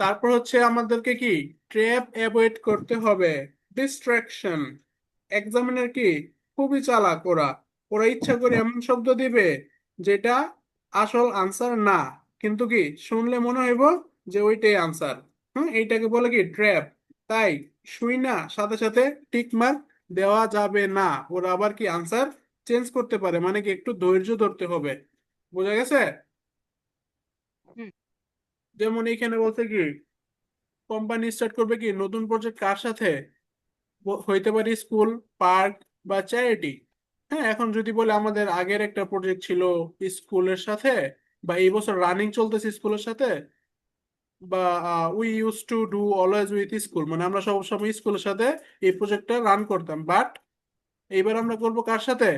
তারপর হচ্ছে আমাদেরকে কি? ট্র্যাপ অ্যাভয়েড করতে হবে। ডিস্ট্রাকশন এক্সামিনার কি? খুবই চালাক ওরা। ওরা ইচ্ছা করে এমন শব্দ দিবে যেটা আসল আনসার না। কিন্তু কি? শুনলে মনে হইব যে ওইটাই আনসার হুম? এইটাকে বলে কি? ট্র্যাপ তাই শুই না, সাথে সাথে টিক মার্ক দেওয়া যাবে না। ওরা আবার কি আনসার চেঞ্জ করতে পারে। মানে কি? একটু ধৈর্য ধরতে হবে। বোঝা গেছে। যেমন এখানে বলতে কি কোম্পানি স্টার্ট করবে কি, নতুন প্রজেক্ট কার সাথে? হইতে পারে স্কুল পার্ক বা চ্যারিটি হ্যাঁ এখন যদি বলে আমাদের আগের একটা প্রজেক্ট ছিল স্কুলের সাথে, বা এই বছর রানিং চলতেছে স্কুলের সাথে, বা we use to do always with school মানে আমরা সব সময় স্কুলের সাথে এই প্রজেক্টটা রান করতাম। বাট এইবার আমরা করব কার সাথে?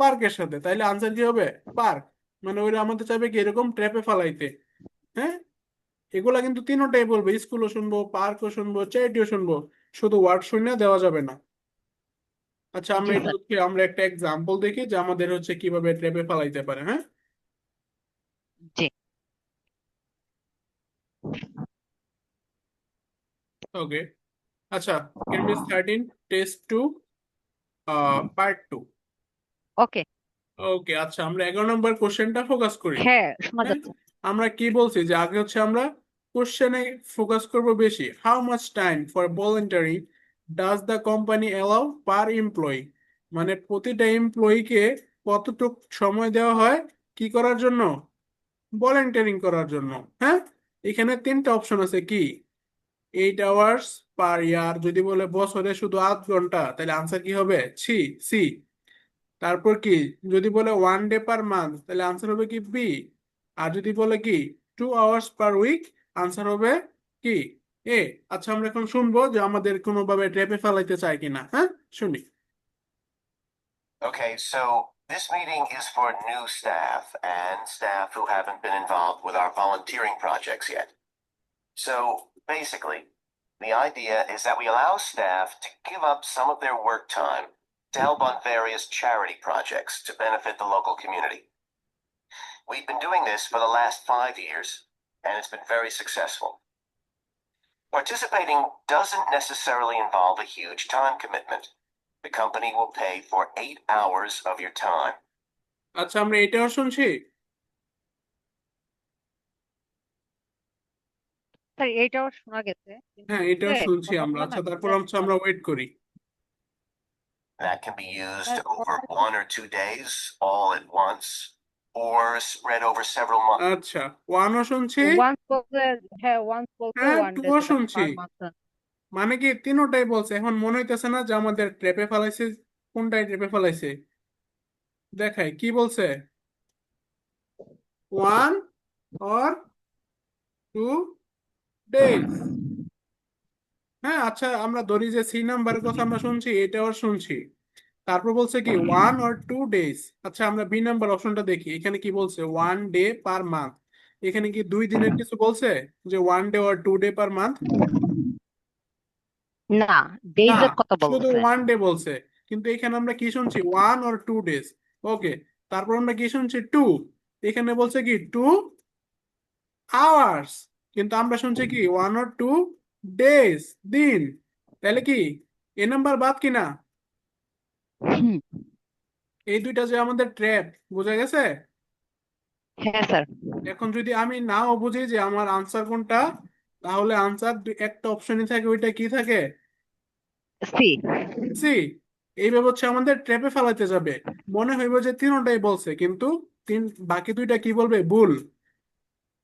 পার্কের সাথে। তাইলে আনসার কি হবে? পার্ক মানে ওইটা আমাদের চাইবে কি, এরকম ট্র্যাপে ফালাইতে। হ্যাঁ? এগুলা কিন্তু তিনোটাই বলবে স্কুলও শুনব পার্কও শুনব চ্যারিটিও শুনব শুধু ওয়ার্ড শুনে দেওয়া যাবে না। আচ্ছা আমরা এটা হচ্ছে আমরা একটা এক্সাম্পল দেখি যে আমাদের হচ্ছে কীভাবে ট্র্যাপে ফালাইতে পারে হ্যাঁ? জি। ওকে আচ্ছা MS thirteen test two part two okay okay আচ্ছা আমরা এগারো নম্বর কোশ্চেনটা ফোকাস করি। হ্যাঁ শোনা হ্যাঁ? যাচ্ছে। আমরা কি বলছি যে আগে হচ্ছে আমরা কোশ্চেনে ফোকাস করব বেশি। How much time for voluntary does the company allow per employee মানে প্রতিটা এমপ্লয়িকে কতটুক সময় দেওয়া হয়, কি করার জন্য? ভলেন্টারিং করার জন্য হ্যাঁ? এখানে তিনটা অপশন আছে কি? এইট আওয়ার্স পার ইয়ার যদি বলে বছরে শুধু আধ ঘণ্টা, তাহলে আনসার কি হবে? সি সি তারপর কি? যদি বলে ওয়ান ডে পার মান্থ তাহলে আনসার হবে কি? বি আর যদি বলে কি? Two hours per week answer হবে কি এ আচ্ছা আমরা এখন শুনবো যে আমাদের কোনোভাবে ট্র্যাপে ফেলাইতে চায় কিনা হ্যাঁ শুনি Okay, so this meeting is for new staff and staff who haven't been involved with our volunteering projects yet. So basically, the idea is that we allow staff to give up some of their work time to help on various charity projects to benefit the local community. We've been doing this for the last five years, and it's been very successful. Participating doesn't necessarily involve a huge time commitment. The company will pay for eight hours of your time. আচ্ছা আমরা এটাও শুনছি sir এইটাও শোনা গেছে কিন্তু হ্যাঁ এটাও হচ্ছে শুনছি কথা আমরা বলা আচ্ছা না তারপর এটা হচ্ছে আমরা ওয়েট করি That can be used Uh, over one or two days, all at once, or spread over several months. আচ্ছা ওয়ানও শুনছি? ওয়ান্স বলতে হ্যাঁ ওয়ান্স বলতে হ্যাঁ ওয়ান টুও শুনছি। মানে কি তিনোটাই বলছে? এখন মনে হইতেছে না যে আমাদের ট্রেপে ফেলাইছে কোনটাই ট্রেপে ফেলাইছে? দেখাই কি বলছে? ওয়ান অর টু ডেজ হ্যাঁ আচ্ছা আমরা ধরি যে সি নাম্বারের কথা আমরা শুনছি এটাও শুনছি। তারপর বলছে কি ওয়ান অর টু ডেজ আচ্ছা আমরা বি নাম্বার অপশনটা দেখি। এখানে কি বলছে ওয়ান ডে পার মান্থ এখানে কি দুই দিনের কিছু বলছে যে one day or two day per month না ডেজ না এর কথা শুধু বলছে ওয়ান ডে বলছে। কিন্তু এখানে আমরা কি শুনছি one or two days okay তারপর আমরা কি শুনছি টু এখানে বলছে কি টু আওয়ার্স কিন্তু আমরা শুনছি কি ওয়ান অর টু ডেজ দিন। তাহলে কি এ নাম্বার বাদ কি না হুম, এই দুইটা যে আমাদের ট্র্যাপ বোঝা গেছে? হ্যাঁ স্যার। এখন যদি আমি নাও বুঝি যে আমার আনসার কোনটা তাহলে আনসার একটা অপশনই থাকে ওইটা কি থাকে? সি সি এইভাবে হচ্ছে আমাদের ট্র্যাপে ফেলাতে যাবে। মনে হইব যে তিনটাই বলছে কিন্তু তিন বাকি দুইটা কি বলবে? ভুল।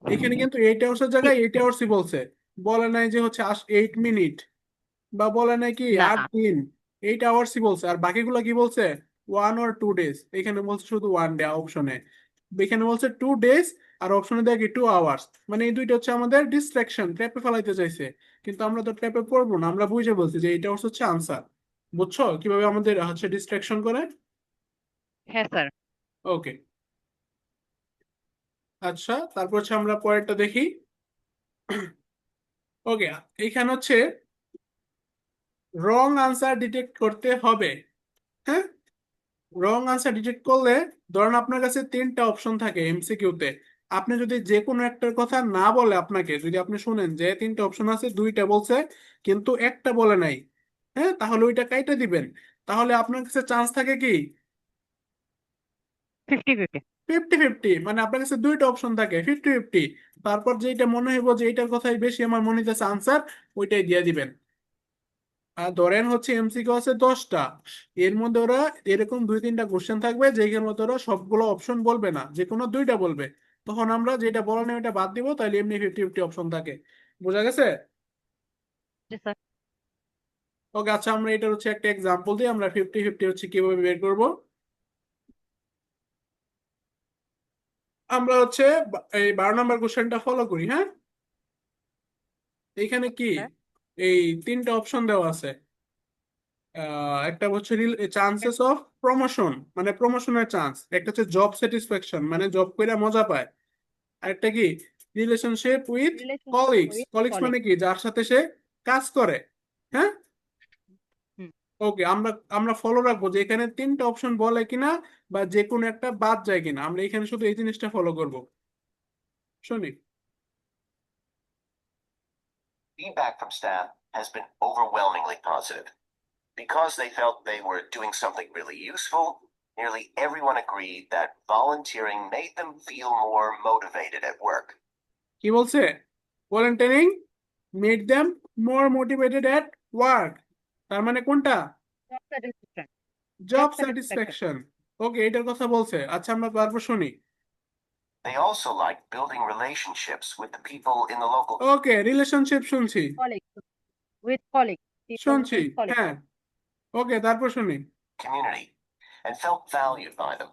এখানে কিন্তু এইট আওয়ার্সের জায়গায় এইট আওয়ার্সই বলছে। বলে নাই যে হচ্ছে এইট মিনিট বা বলে নাই কি আট দিন। এইট আওয়ার্সই বলছে? আর বাকিগুলো কি বলছে? ওয়ান অর টু ডেজ এখানে বলছে শুধু ওয়ান ডে অপশনে এখানে বলছে টু ডেজ আর অপশনে দেয় কি টু আওয়ার্স মানে এই দুইটা হচ্ছে আমাদের ডিস্ট্রাকশন ট্র্যাপে ফেলাইতে চাইছে। কিন্তু আমরা তো ট্র্যাপে পড়ব না আমরা বুঝে বলছি যে এইটা হচ্ছে আনসার বুঝছ? কীভাবে আমাদের হচ্ছে ডিস্ট্রাকশন করে? হ্যাঁ স্যার। ওকে আচ্ছা তারপর হচ্ছে আমরা পরেরটা দেখি। ওকে এখানে হচ্ছে রং আনসার ডিটেক্ট করতে হবে। হ্যাঁ? রং আনসার ডিটেক্ট করলে ধরেন আপনার কাছে তিনটা অপশন থাকে এমসিকিউতে আপনি যদি যে কোনো একটার কথা না বলে আপনাকে যদি আপনি শুনেন যে তিনটা অপশন আছে দুইটা বলছে কিন্তু একটা বলে নাই হ্যাঁ? তাহলে ওইটা কাইটা দিবেন। তাহলে আপনার কাছে চান্স থাকে কি? ফিফটি ফিফটি ফিফটি ফিফটি মানে আপনার কাছে দুইটা অপশন থাকে ফিফটি ফিফটি তারপর যেটা মনে হইব যে এইটার কথাই বেশি আমার মনে হইতেছে আনসার ওইটাই দিয়ে দিবেন। ধরেন হচ্ছে এমসিকিউ আছে দশটা। এর মধ্যে ওরা এরকম দুই তিনটা কোশ্চেন থাকবে যেখানে মধ্যে ওরা সবগুলো অপশন বলবে না যে কোনো দুইটা বলবে। তখন আমরা যেটা বলা নেই ওটা বাদ দিব তাহলে এমনি ফিফটি ফিফটি অপশন থাকে। বোঝা গেছে? ওকে আচ্ছা আমরা এটা হচ্ছে একটা এক্সাম্পল দিই আমরা ফিফটি ফিফটি হচ্ছে কীভাবে বের করব? আমরা হচ্ছে এই বারো নম্বর কোশ্চেনটা ফলো করি হ্যাঁ? এইখানে কি। এই তিনটা অপশন দেওয়া আছে। একটা হচ্ছে চান্সেস অফ প্রমোশন মানে প্রমোশনের চান্স একটা হচ্ছে জব স্যাটিসফ্যাকশন মানে জব করে মজা পায়। আর একটা কি রিলেশনশিপ উইথ কলিগস কলিগস মানে কি? যার সাথে সে কাজ করে হ্যাঁ? ওকে আমরা আমরা ফলো রাখব যে এখানে তিনটা অপশন বলে কিনা বা যে কোনো একটা বাদ যায় কিনা। আমরা এখানে শুধু এই জিনিসটা ফলো করব। শুনি। Feedback from staff has been overwhelmingly positive. Because they felt they were doing something really useful, nearly everyone agreed that volunteering made them feel more motivated at work. কি বলছে volunteering made them more motivated at work তার মানে কোনটা Job satisfaction. Job satisfaction. Satisfaction okay এটার কথা বলছে আচ্ছা আমরা তারপর শুনি They also liked building relationships with the people in the local okay relationship শুনছি Colleagues. With colleagues. People শুনছি with colleagues. হ্যাঁ ওকে তারপর শুনি community and felt valued by them.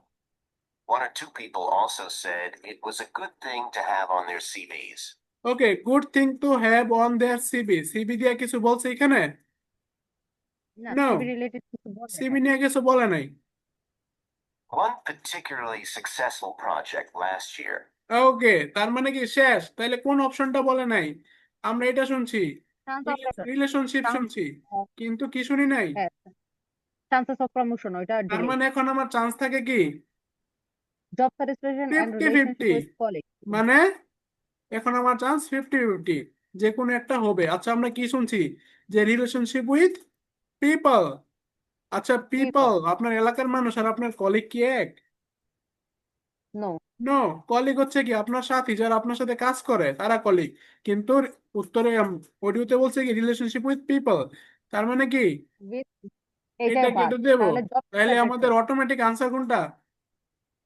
One or two people also said it was a good thing to have on their CVs. Okay good thing to have on their CV CV দিয়ে কিছু বলছে এখানে না, No. CV related কিছু বলবে না। CB নিয়ে কিছু বলে নাই One particularly successful project last year ওকে তার মানে কি শেষ তাহলে কোন অপশনটা বলে নাই আমরা এটা শুনছি Chance of promotion. Relationship Chance- শুনছি কিন্তু কি শুনি নাই হ্যাঁ। Chances of promotion ওইটা তার. মানে এখন আমার চান্স থাকে কি Job satisfaction and 50-50 relationship with colleagues. মানে এখন আমার চান্স ফিফটি ফিফটি যে কোনো একটা হবে আচ্ছা আমরা কি শুনছি যে রিলেশনশিপ উইথ পিপল আচ্ছা পিপল আপনার এলাকার মানুষ আর আপনার কলিগ কি এক? No. নো কলিগ হচ্ছে কি আপনার সাথী যারা আপনার সাথে কাজ করে তারা কলিগ কিন্তু উত্তরে অডিওতে বলছে কি রিলেশনশিপ উইথ পিপল তার মানে কি? এটা। কেটে দেবো। তাহলে আমাদের. অটোমেটিক আনসার কোনটা?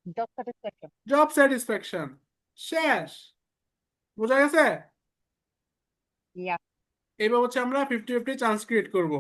Job satisfaction. জব স্যাটিসফ্যাকশন শেষ। বোঝা গেছে? Yeah. এইবার হচ্ছে আমরা ফিফটি ফিফটি চান্স ক্রিয়েট করব।